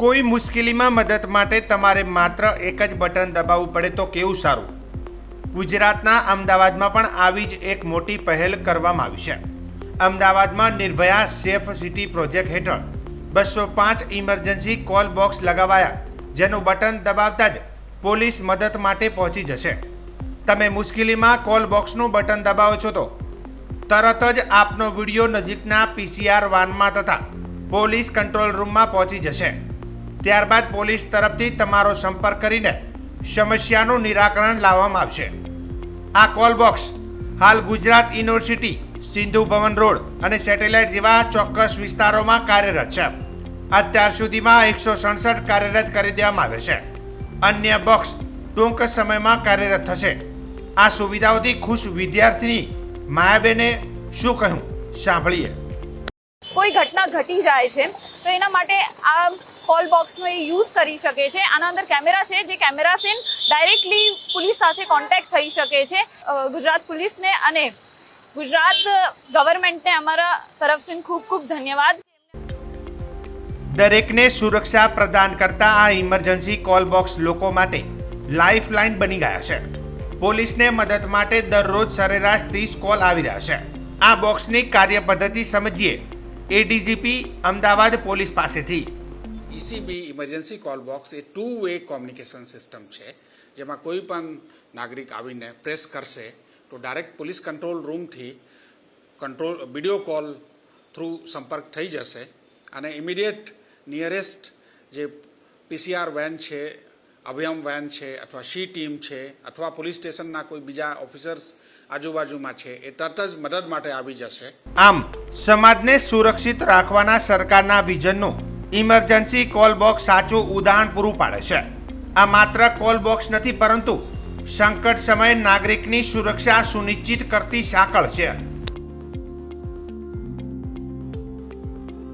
કોઈ મુશ્કેલીમાં મદદ માટે તમારે માત્ર એક જ બટન દબાવવું પડે તો કેવું સારું? ગુજરાતના અમદાવાદમાં પણ આવી જ એક મોટી પહેલ કરવામાં આવી છે. અમદાવાદમાં નિર્ભયા સેફ સિટી પ્રોજેક્ટ હેઠળ બસો પાંચ ઇમરજન્સી કોલ બોક્સ લગાવાયા, જેનું બટન દબાવતા જ પોલીસ મદદ માટે પહોંચી જશે. તમે મુશ્કેલીમાં કોલ બોક્સનું બટન દબાવો છો તો? તરત જ આપનો વીડિયો નજીકના પીસીઆર વાનમાં તથા પોલીસ કંટ્રોલ રૂમમાં પહોંચી જશે. ત્યારબાદ પોલીસ તરફથી તમારો સંપર્ક કરીને સમસ્યાનું નિરાકરણ લાવવામાં આવશે. આ કોલ બોક્સ હાલ ગુજરાત યુનિવર્સિટી, સિંધુ ભવન રોડ અને સેટેલાઇટ જેવા ચોક્કસ વિસ્તારોમાં કાર્યરત છે. અત્યાર સુધીમાં એકસો સડસઠ કાર્યરત કરી દેવામાં આવે છે. અન્ય બોક્સ ટૂંક સમયમાં કાર્યરત થશે. આ સુવિધાઓથી ખુશ વિદ્યાર્થીની માયાબેને શું કહ્યું? સાંભળીએ. કોઈ ઘટના ઘટી જાય છે, તો એના માટે આ કોલ બોક્સનો એ યુઝ કરી શકે છે. આના અંદર કેમેરા છે, જે કેમેરા સીન ડાયરેક્ટલી પોલીસ સાથે કોન્ટેક્ટ થઈ શકે છે. ગુજરાત પોલીસને અને ગુજરાત ગવર્મેન્ટને અમારા તરફથી ખૂબ ખૂબ ધન્યવાદ. દરેકને સુરક્ષા પ્રદાન કરતા આ ઇમરજન્સી કોલ બોક્સ લોકો માટે લાઇફ લાઇન બની ગયા છે. પોલીસને મદદ માટે દરરોજ સરેરાશ ત્રીસ કોલ આવી રહ્યા છે. આ બોક્સની કાર્ય પદ્ધતિ સમજીએ. એડીજીપી અમદાવાદ પોલીસ પાસેથી. ઈસીબી ઇમરજન્સી કોલ બોક્સ એ ટુ વે કોમ્યુનિકેશન સિસ્ટમ છે, જેમાં કોઈ પણ નાગરિક આવીને પ્રેસ કરશે, તો ડાયરેક્ટ પોલીસ કંટ્રોલ રૂમથી કંટ્રોલ વીડિયો કોલ થ્રુ સંપર્ક થઈ જશે, અને ઇમિડિયેટ નિયરેસ્ટ જે પીસીઆર વેન છે અભયમ વેન છે, અથવા શી ટીમ છે, અથવા પોલીસ સ્ટેશનના કોઈ બીજા ઓફિસર્સ આજુબાજુમાં છે, એ તરત જ મદદ માટે આવી જશે. આમ, સમાજને સુરક્ષિત રાખવાના સરકારના વિઝનનું ઇમરજન્સી કોલ બોક્સ સાચું ઉદાહરણ પૂરું પાડે છે. આ માત્ર કોલ બોક્સ નથી, પરંતુ સંકટ સમયે નાગરિકની સુરક્ષા સુનિશ્ચિત કરતી સાંકળ છે.